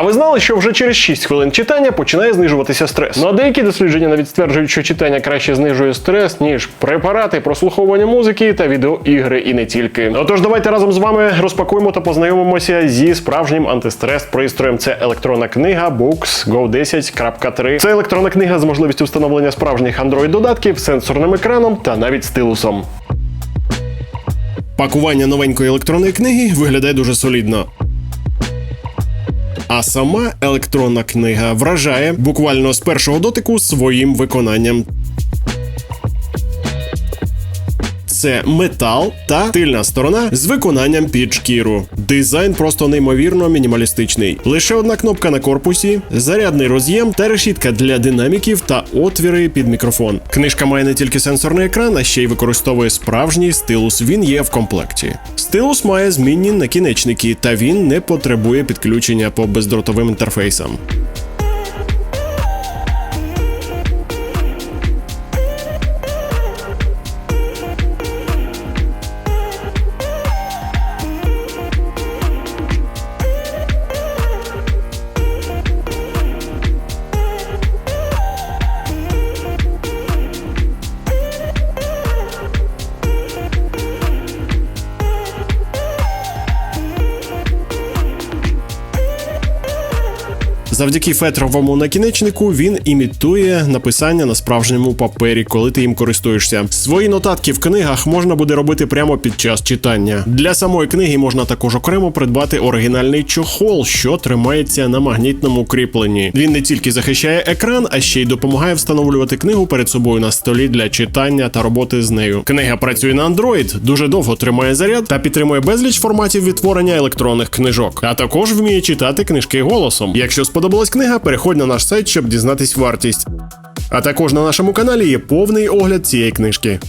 А ви знали, що вже через 6 хвилин читання починає знижуватися стрес? Ну а деякі дослідження навіть стверджують, що читання краще знижує стрес, ніж препарати, прослуховування музики та відеоігри, і не тільки. Отож, давайте разом з вами розпакуємо та познайомимося зі справжнім антистрес пристроєм. Це електронна книга Books Go 10.3. Це електронна книга з можливістю встановлення справжніх Android додатків, сенсорним екраном та навіть стилусом. Пакування новенької електронної книги виглядає дуже солідно. А сама електронна книга вражає буквально з першого дотику своїм виконанням. Це метал та тильна сторона з виконанням під шкіру. Дизайн просто неймовірно мінімалістичний. Лише одна кнопка на корпусі, зарядний роз'єм та решітка для динаміків та отвіри під мікрофон. Книжка має не тільки сенсорний екран, а ще й використовує справжній стилус. Він є в комплекті. Стилус має змінні накінечники, та він не потребує підключення по бездротовим інтерфейсам. Завдяки фетровому накінечнику він імітує написання на справжньому папері, коли ти їм користуєшся. Свої нотатки в книгах можна буде робити прямо під час читання. Для самої книги можна також окремо придбати оригінальний чохол, що тримається на магнітному кріпленні. Він не тільки захищає екран, а ще й допомагає встановлювати книгу перед собою на столі для читання та роботи з нею. Книга працює на Android, дуже довго тримає заряд та підтримує безліч форматів відтворення електронних книжок, а також вміє читати книжки голосом. Якщо сподобалась книга, переходь на наш сайт, щоб дізнатись вартість. А також на нашому каналі є повний огляд цієї книжки.